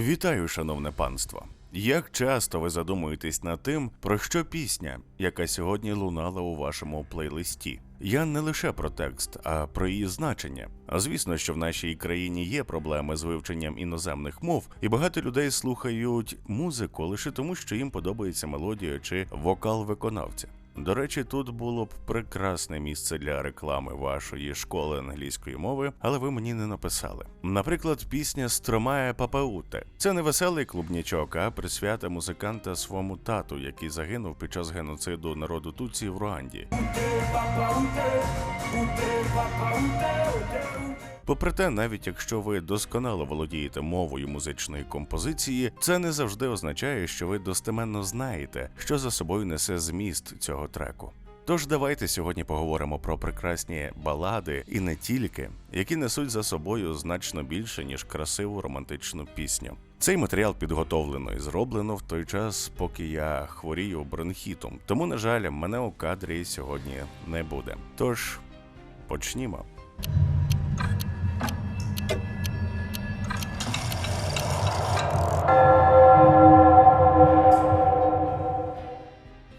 Вітаю, шановне панство. Як часто ви задумуєтесь над тим, про що пісня, яка сьогодні лунала у вашому плейлисті? Я не лише про текст, а про її значення. А звісно, що в нашій країні є проблеми з вивченням іноземних мов, і багато людей слухають музику лише тому, що їм подобається мелодія чи вокал виконавця. До речі, тут було б прекрасне місце для реклами вашої школи англійської мови, але ви мені не написали. Наприклад, пісня Стромає Папауте. Це не веселий клубнячок, а присвята музиканта своєму тату, який загинув під час геноциду народу Туці в Руанді. Попри те, навіть якщо ви досконало володієте мовою музичної композиції, це не завжди означає, що ви достеменно знаєте, що за собою несе зміст цього треку. Тож давайте сьогодні поговоримо про прекрасні балади і не тільки, які несуть за собою значно більше ніж красиву романтичну пісню. Цей матеріал підготовлено і зроблено в той час, поки я хворію бронхітом. Тому, на жаль, мене у кадрі сьогодні не буде. Тож почнімо.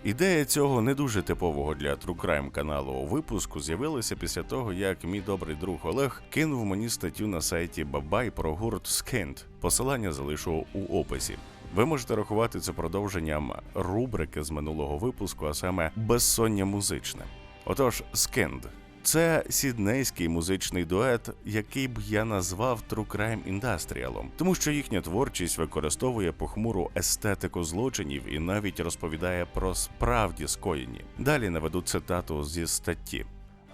Ідея цього не дуже типового для True Crime каналу випуску з'явилася після того, як мій добрий друг Олег кинув мені статтю на сайті Бабай про гурт Скент. Посилання залишу у описі. Ви можете рахувати це продовженням рубрики з минулого випуску, а саме безсоння музичне. Отож, Скенд це сіднейський музичний дует, який б я назвав True Crime Industrial, тому що їхня творчість використовує похмуру естетику злочинів і навіть розповідає про справді скоєні. Далі наведу цитату зі статті.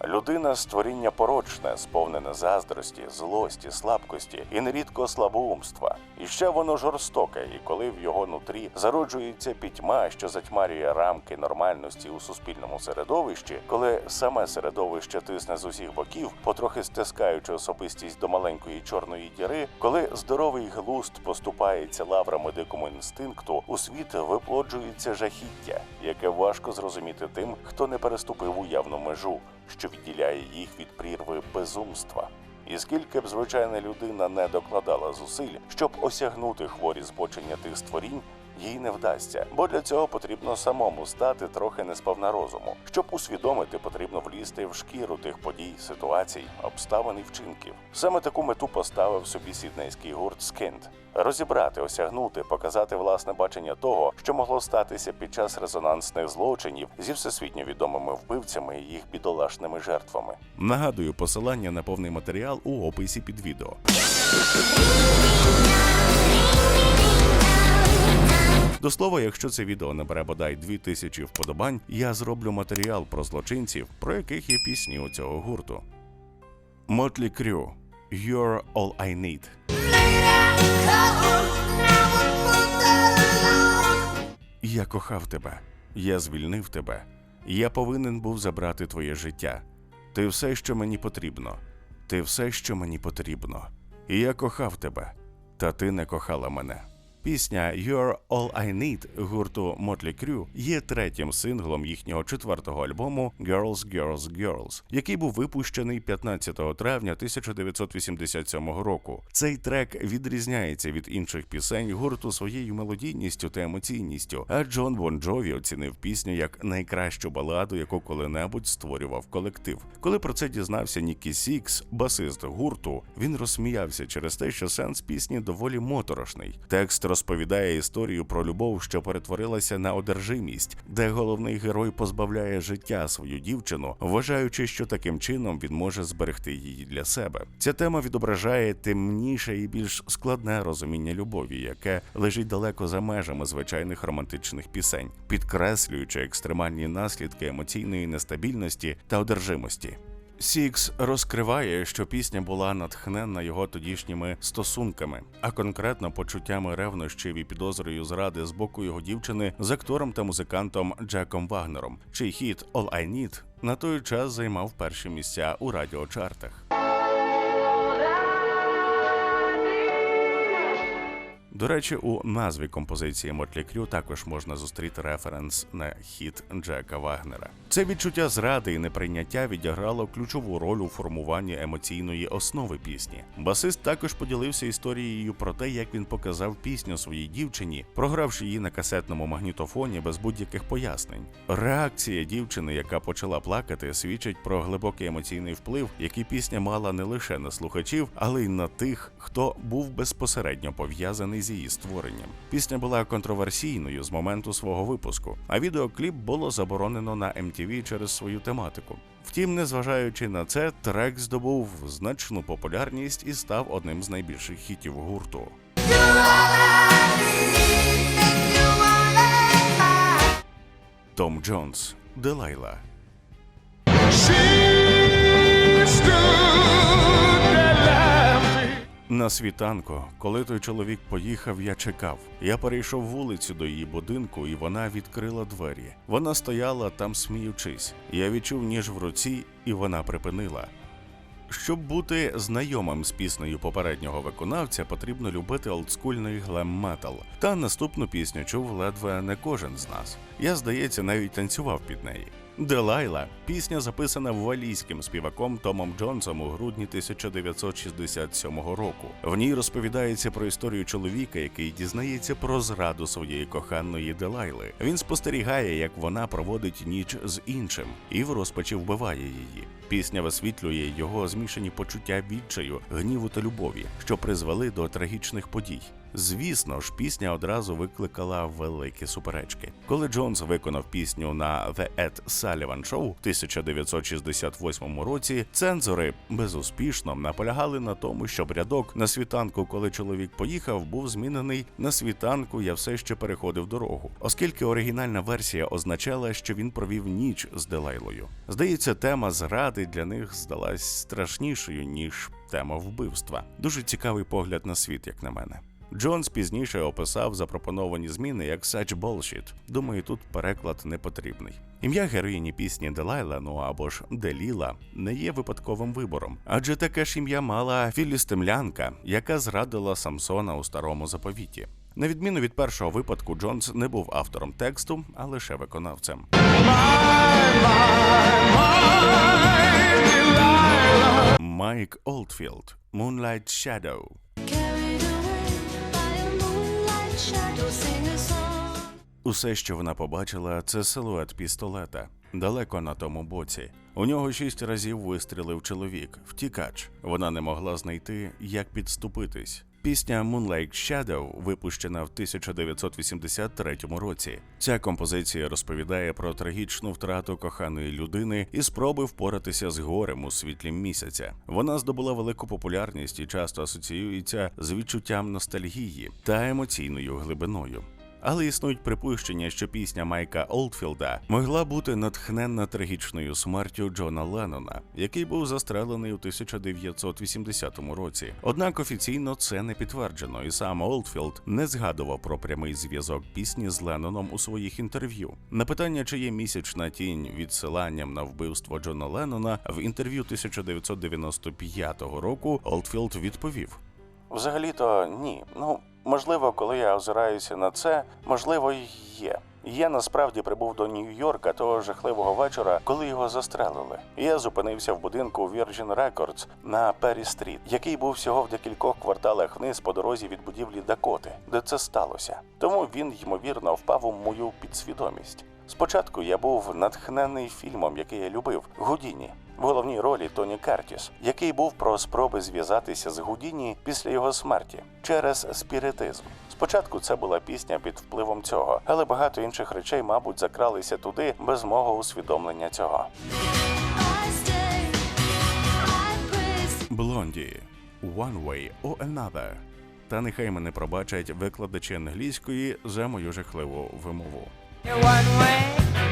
Людина створіння порочне, сповнене заздрості, злості, слабкості і нерідко слабоумства. І ще воно жорстоке, і коли в його нутрі зароджується пітьма, що затьмарює рамки нормальності у суспільному середовищі, коли саме середовище тисне з усіх боків, потрохи стискаючи особистість до маленької чорної діри, коли здоровий глуст поступається лаврами дикому інстинкту, у світ виплоджується жахіття, яке важко зрозуміти тим, хто не переступив уявну межу що відділяє їх від прірви безумства. І скільки б звичайна людина не докладала зусиль, щоб осягнути хворі збочення тих створінь, їй не вдасться, бо для цього потрібно самому стати трохи несповна розуму. Щоб усвідомити, потрібно влізти в шкіру тих подій, ситуацій, обставин і вчинків. Саме таку мету поставив собі сіднейський гурт Скент розібрати, осягнути, показати власне бачення того, що могло статися під час резонансних злочинів зі всесвітньо відомими вбивцями і їх бідолашними жертвами. Нагадую посилання на повний матеріал у описі під відео. До слова, якщо це відео набере бодай 2000 вподобань, я зроблю матеріал про злочинців, про яких є пісні у цього гурту. Мотлі Крю You're All I Need. Я кохав тебе, я звільнив тебе. Я повинен був забрати твоє життя. Ти все, що мені потрібно. Ти все, що мені потрібно. І я кохав тебе, та ти не кохала мене. Пісня You're All I Need гурту Motley Crue є третім синглом їхнього четвертого альбому Girls, Girls, Girls, який був випущений 15 травня 1987 року. Цей трек відрізняється від інших пісень гурту своєю мелодійністю та емоційністю. А Джон Бон Джові оцінив пісню як найкращу баладу, яку коли-небудь створював колектив. Коли про це дізнався Нікі Сікс, басист гурту, він розсміявся через те, що сенс пісні доволі моторошний. Текст розповідає історію про любов, що перетворилася на одержимість, де головний герой позбавляє життя свою дівчину, вважаючи, що таким чином він може зберегти її для себе. Ця тема відображає темніше і більш складне розуміння любові, яке лежить далеко за межами звичайних романтичних пісень, підкреслюючи екстремальні наслідки емоційної нестабільності та одержимості. Сікс розкриває, що пісня була натхненна його тодішніми стосунками, а конкретно почуттями ревнощів і підозрою зради з боку його дівчини з актором та музикантом Джеком Вагнером, чий хіт «All I Need» на той час займав перші місця у радіочартах. До речі, у назві композиції Мотлі Крю також можна зустріти референс на хіт Джека Вагнера. Це відчуття зради і неприйняття відіграло ключову роль у формуванні емоційної основи пісні. Басист також поділився історією про те, як він показав пісню своїй дівчині, програвши її на касетному магнітофоні без будь-яких пояснень. Реакція дівчини, яка почала плакати, свідчить про глибокий емоційний вплив, який пісня мала не лише на слухачів, але й на тих, хто був безпосередньо пов'язаний з її створенням. Пісня була контроверсійною з моменту свого випуску, а відеокліп було заборонено на MTV через свою тематику. Втім, незважаючи на це, трек здобув значну популярність і став одним з найбільших хітів гурту. Том Джонс, Делайла. На світанку, коли той чоловік поїхав, я чекав. Я перейшов вулицю до її будинку, і вона відкрила двері. Вона стояла там, сміючись. Я відчув ніж в руці, і вона припинила. Щоб бути знайомим з піснею попереднього виконавця, потрібно любити олдскульний глем-метал. Та наступну пісню чув ледве не кожен з нас. Я, здається, навіть танцював під неї. Делайла пісня записана валійським співаком Томом Джонсом у грудні 1967 року. В ній розповідається про історію чоловіка, який дізнається про зраду своєї коханої Делайли. Він спостерігає, як вона проводить ніч з іншим, і в розпачі вбиває її. Пісня висвітлює його змішані почуття відчаю, гніву та любові, що призвели до трагічних подій. Звісно ж, пісня одразу викликала великі суперечки. Коли Джонс виконав пісню на The Ed Sullivan Show в 1968 році, цензори безуспішно наполягали на тому, щоб рядок на світанку, коли чоловік поїхав, був змінений на світанку. Я все ще переходив дорогу, оскільки оригінальна версія означала, що він провів ніч з Делайлою. Здається, тема зради для них здалась страшнішою ніж тема вбивства. Дуже цікавий погляд на світ, як на мене. Джонс пізніше описав запропоновані зміни як «such bullshit». Думаю, тут переклад не потрібний. Ім'я героїні пісні Делайла, ну або ж Деліла, не є випадковим вибором, адже таке ж ім'я мала філістимлянка, яка зрадила Самсона у старому заповіті. На відміну від першого випадку, Джонс не був автором тексту, а лише виконавцем. Майк Олдфілд Moonlight Shadow Усе, що вона побачила, це силует пістолета. Далеко на тому боці. У нього шість разів вистрілив чоловік, втікач. Вона не могла знайти, як підступитись. Пісня Moonlight Shadow випущена в 1983 році. Ця композиція розповідає про трагічну втрату коханої людини і спроби впоратися з горем у світлі місяця. Вона здобула велику популярність і часто асоціюється з відчуттям ностальгії та емоційною глибиною. Але існують припущення, що пісня Майка Олдфілда могла бути натхненна трагічною смертю Джона Леннона, який був застрелений у 1980 році. Однак офіційно це не підтверджено, і сам Олдфілд не згадував про прямий зв'язок пісні з Ленноном у своїх інтерв'ю. На питання, чи є місячна тінь відсиланням на вбивство Джона Леннона, в інтерв'ю 1995 року Олдфілд відповів: Взагалі-то ні. Ну, можливо, коли я озираюся на це, можливо, й є. Я насправді прибув до Нью-Йорка того жахливого вечора, коли його застрелили. Я зупинився в будинку Virgin Records на Перрі Стріт, який був всього в декількох кварталах вниз по дорозі від будівлі Дакоти, де це сталося. Тому він ймовірно впав у мою підсвідомість. Спочатку я був натхнений фільмом, який я любив Гудіні. В головній ролі Тоні Кертіс, який був про спроби зв'язатися з Гудіні після його смерті через спіритизм. Спочатку це була пісня під впливом цього, але багато інших речей, мабуть, закралися туди без мого усвідомлення цього. Блонді One Way or Another. Та нехай мене пробачать викладачі англійської за мою жахливу вимову. One way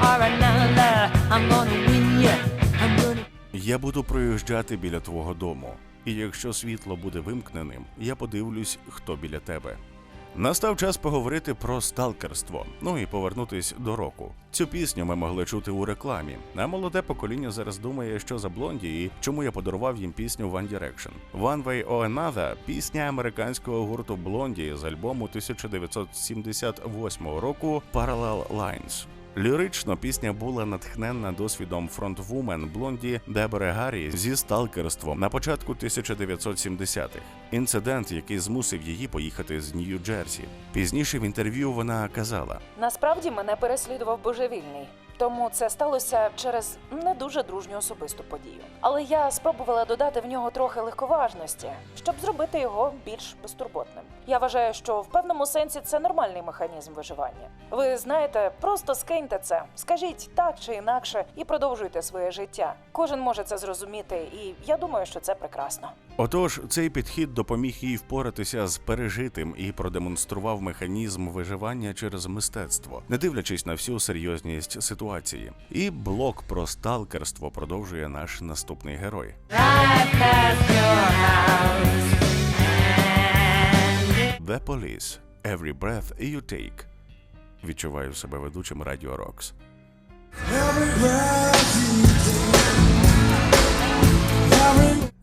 or another, I'm gonna win you. I'm gonna. Я буду проїжджати біля твого дому, і якщо світло буде вимкненим, я подивлюсь, хто біля тебе. Настав час поговорити про сталкерство, ну і повернутись до року. Цю пісню ми могли чути у рекламі. А молоде покоління зараз думає, що за блонді і чому я подарував їм пісню One Direction. One Way or Another – пісня американського гурту Блонді з альбому 1978 року Parallel Lines. Лірично пісня була натхненна досвідом фронтвумен блонді Дебере Гаррі зі сталкерством на початку 1970-х. Інцидент, який змусив її поїхати з Нью-Джерсі. Пізніше в інтерв'ю вона казала: Насправді мене переслідував божевільний. Тому це сталося через не дуже дружню особисту подію. Але я спробувала додати в нього трохи легковажності, щоб зробити його більш безтурботним. Я вважаю, що в певному сенсі це нормальний механізм виживання. Ви знаєте, просто скиньте це, скажіть так чи інакше, і продовжуйте своє життя. Кожен може це зрозуміти, і я думаю, що це прекрасно. Отож, цей підхід допоміг їй впоратися з пережитим і продемонстрував механізм виживання через мистецтво, не дивлячись на всю серйозність ситуації. І блок про сталкерство продовжує наш наступний герой. The Police. Every breath you take. Відчуваю себе ведучим Радіо Рокс.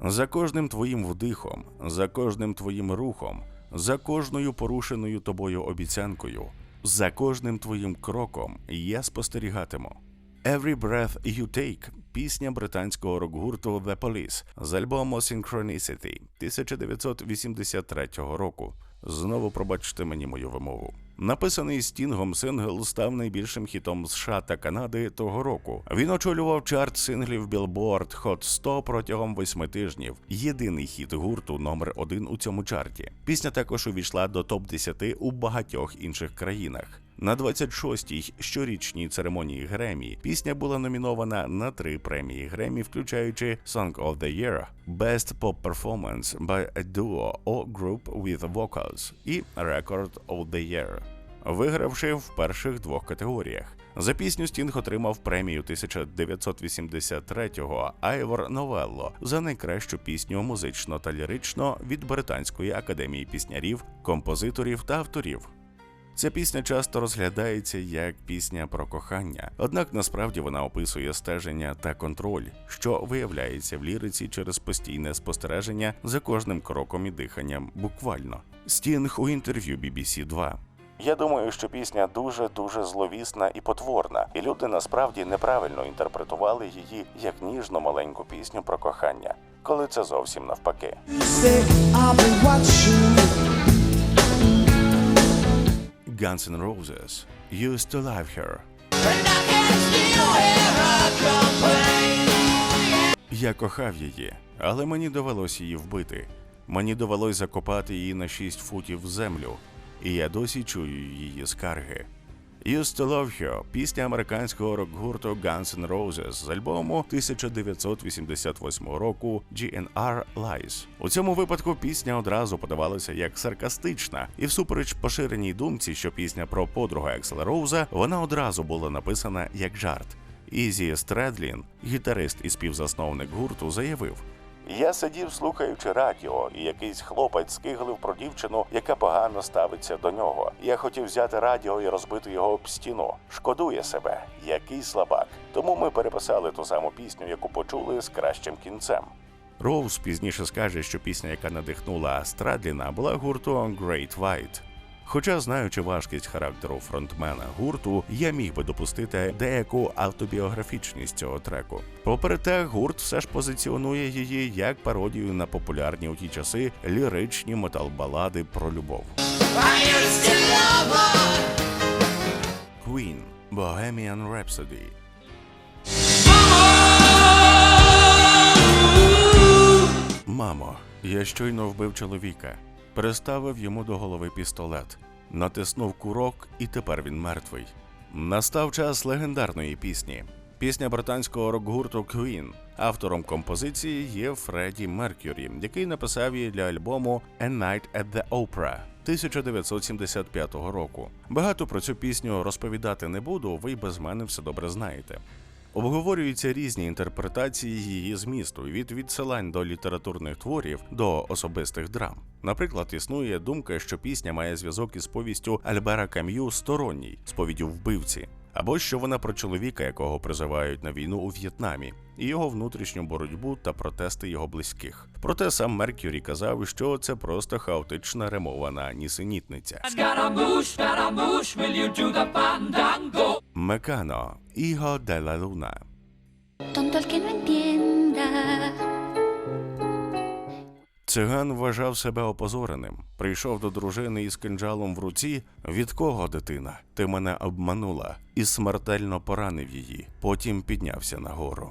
За кожним твоїм вдихом, за кожним твоїм рухом, за кожною порушеною тобою обіцянкою, за кожним твоїм кроком я спостерігатиму. Every Breath You Take – пісня британського рок-гурту The Police з альбому Synchronicity 1983 року. Знову пробачте мені мою вимову. Написаний стінгом сингл став найбільшим хітом США та Канади того року. Він очолював чарт синглів Billboard Hot 100 протягом восьми тижнів. Єдиний хіт гурту номер один у цьому чарті. Пісня також увійшла до топ 10 у багатьох інших країнах. На 26-й щорічній церемонії Гремі пісня була номінована на три премії Гремі, включаючи Song of the Year, Best Pop Performance by a Duo or Group with Vocals і Record of the Year, вигравши в перших двох категоріях. За пісню Стінг отримав премію 1983-го Айвор Новелло за найкращу пісню музично та лірично від Британської академії піснярів, композиторів та авторів. Ця пісня часто розглядається як пісня про кохання, однак насправді вона описує стеження та контроль, що виявляється в ліриці через постійне спостереження за кожним кроком і диханням, буквально. Стінг у інтерв'ю BBC 2 я думаю, що пісня дуже дуже зловісна і потворна, і люди насправді неправильно інтерпретували її як ніжну маленьку пісню про кохання, коли це зовсім навпаки. Guns N' Roses used to love her. Я кохав її, але мені довелося її вбити. Мені довелось закопати її на 6 футів в землю, і я досі чую її скарги. Used to Love Her – пісня американського рок-гурту Guns N' Roses з альбому 1988 року GNR Lies. У цьому випадку пісня одразу подавалася як саркастична, і всупереч поширеній думці, що пісня про подруга Ексела Роуза, вона одразу була написана як жарт. Ізі Стредлін, гітарист і співзасновник гурту, заявив: Я сидів, слухаючи радіо, і якийсь хлопець скиглив про дівчину, яка погано ставиться до нього. Я хотів взяти радіо і розбити його об стіну. Шкодує себе, який слабак. Тому ми переписали ту саму пісню, яку почули з кращим кінцем. Роуз пізніше скаже, що пісня, яка надихнула Страдліна, була гурту Great White. Хоча, знаючи важкість характеру фронтмена гурту, я міг би допустити деяку автобіографічність цього треку. Попри те, гурт все ж позиціонує її як пародію на популярні у ті часи ліричні метал-балади про любов. Queen – Bohemian Rhapsody Мамо, я щойно вбив чоловіка, приставив йому до голови пістолет, натиснув курок, і тепер він мертвий. Настав час легендарної пісні. Пісня британського рок-гурту Queen. Автором композиції є Фредді Меркюрі, який написав її для альбому A Night at the Opera 1975 року. Багато про цю пісню розповідати не буду, ви без мене все добре знаєте. Обговорюються різні інтерпретації її змісту від відсилань до літературних творів до особистих драм. Наприклад, існує думка, що пісня має зв'язок із повістю Альбера Кам'ю Сторонній сповіддю вбивці, або що вона про чоловіка, якого призивають на війну у В'єтнамі, і його внутрішню боротьбу та протести його близьких. Проте сам Меркюрі казав, що це просто хаотична ремована нісенітниця. Scaramouche, Scaramouche, will you do the fandango? Мекано Іго la luna. Tonto el que no entienda. Циган вважав себе опозореним. Прийшов до дружини із кинджалом в руці. Від кого дитина? Ти мене обманула і смертельно поранив її. Потім піднявся нагору.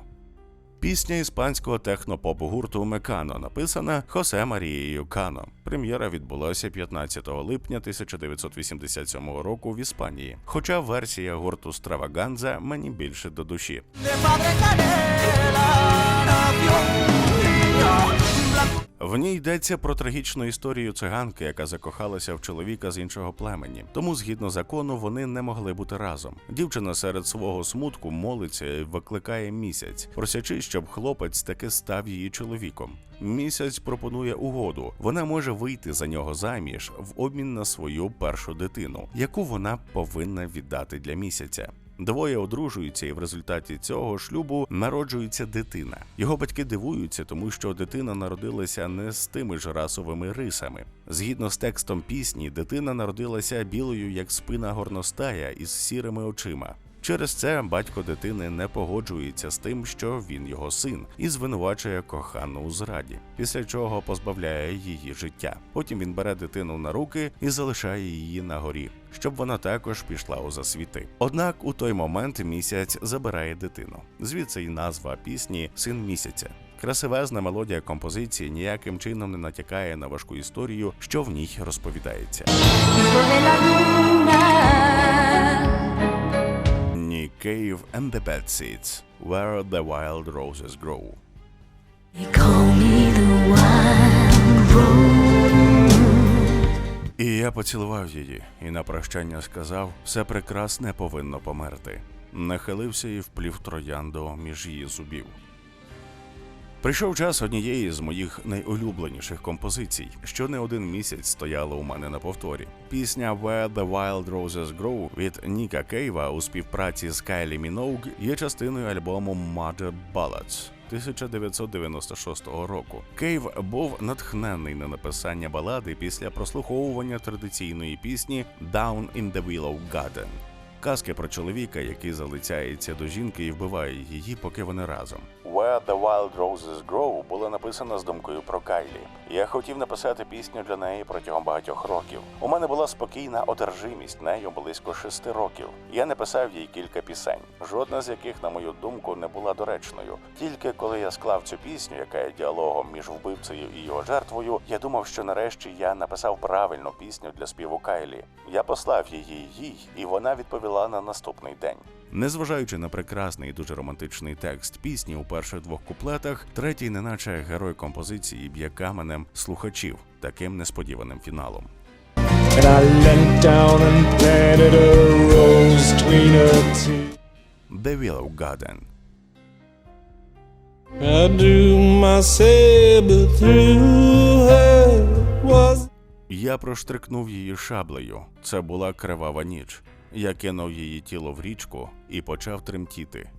Пісня іспанського техно-поп гурту Мекано написана Хосе Марією Кано. Прем'єра відбулася 15 липня 1987 року в Іспанії. Хоча версія гурту Страваганза мені більше до душі. В ній йдеться про трагічну історію циганки, яка закохалася в чоловіка з іншого племені. Тому, згідно закону, вони не могли бути разом. Дівчина серед свого смутку молиться і викликає місяць, просячи, щоб хлопець таки став її чоловіком. Місяць пропонує угоду. Вона може вийти за нього заміж в обмін на свою першу дитину, яку вона повинна віддати для місяця. Двоє одружуються, і в результаті цього шлюбу народжується дитина. Його батьки дивуються, тому що дитина народилася не з тими ж расовими рисами. Згідно з текстом пісні, дитина народилася білою, як спина горностая, із сірими очима. Через це батько дитини не погоджується з тим, що він його син, і звинувачує кохану у зраді, після чого позбавляє її життя. Потім він бере дитину на руки і залишає її на горі, щоб вона також пішла у засвіти. Однак у той момент місяць забирає дитину. Звідси й назва пісні Син місяця. Красивезна мелодія композиції ніяким чином не натякає на важку історію, що в ній розповідається. Cave and the Bad Seeds Where the Wild Roses Grow. They call me the wild. І я поцілував її, і на прощання сказав: все прекрасне повинно померти. Нахилився і вплів троянду між її зубів. Прийшов час однієї з моїх найулюбленіших композицій, що не один місяць стояло у мене на повторі. Пісня Where the Wild Roses Grow від Ніка Кейва у співпраці з Кайлі Міноуг є частиною альбому Mother Ballads 1996 року. Кейв був натхнений на написання балади після прослуховування традиційної пісні Down in the Willow Garden. Казки про чоловіка, який залицяється до жінки і вбиває її, поки вони разом. Where the Wild Roses Grow була написана з думкою про Кайлі. Я хотів написати пісню для неї протягом багатьох років. У мене була спокійна одержимість нею близько шести років. Я написав їй кілька пісень, жодна з яких, на мою думку, не була доречною. Тільки коли я склав цю пісню, яка є діалогом між вбивцею і його жертвою, я думав, що нарешті я написав правильну пісню для співу Кайлі. Я послав її їй, і вона відповіла на наступний день. Незважаючи на прекрасний і дуже романтичний текст пісні у перших двох куплетах, третій, неначе герой композиції, б'є каменем слухачів таким несподіваним фіналом. And I leant down and planted a rose between her teeth. The Willow Garden. I drew my saber through her. Was Я проштрикнув її шаблею. Це була кривава ніч. Я кинув її тіло в річку і почав тремтіти.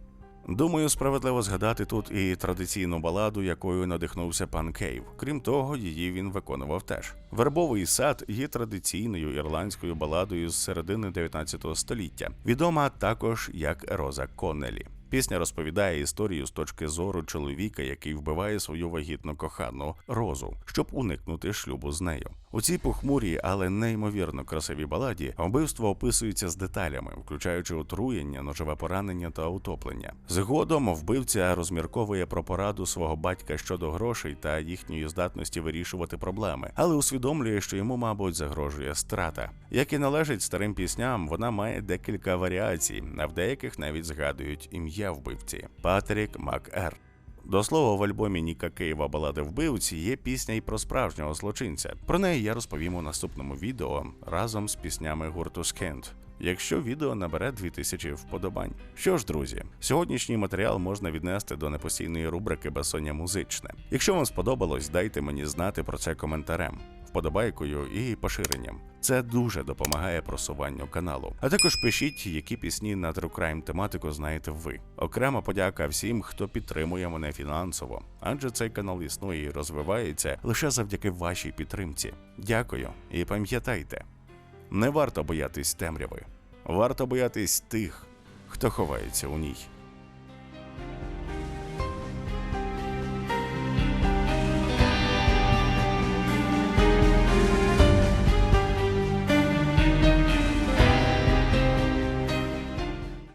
Думаю, справедливо згадати тут і традиційну баладу, якою надихнувся пан Кейв. Крім того, її він виконував теж. Вербовий сад є традиційною ірландською баладою з середини 19 століття, відома також як Роза Коннелі. Пісня розповідає історію з точки зору чоловіка, який вбиває свою вагітну кохану розу, щоб уникнути шлюбу з нею. У цій похмурій, але неймовірно красивій баладі вбивство описується з деталями, включаючи отруєння, ножове поранення та утоплення. Згодом вбивця розмірковує про пораду свого батька щодо грошей та їхньої здатності вирішувати проблеми, але усвідомлює, що йому, мабуть, загрожує страта. Як і належить старим пісням, вона має декілька варіацій, а в деяких навіть згадують ім'я вбивці Патрік Макер. До слова, в альбомі Ніка Києва балади вбивці є пісня й про справжнього злочинця. Про неї я розповім у наступному відео разом з піснями гурту Скент. якщо відео набере 2000 вподобань. Що ж, друзі, сьогоднішній матеріал можна віднести до непостійної рубрики Безсоння музичне. Якщо вам сподобалось, дайте мені знати про це коментарем. Вподобайкою і поширенням. Це дуже допомагає просуванню каналу. А також пишіть, які пісні на True Crime тематику знаєте ви. Окрема подяка всім, хто підтримує мене фінансово, адже цей канал існує і розвивається лише завдяки вашій підтримці. Дякую і пам'ятайте, не варто боятись темряви, варто боятись тих, хто ховається у ній.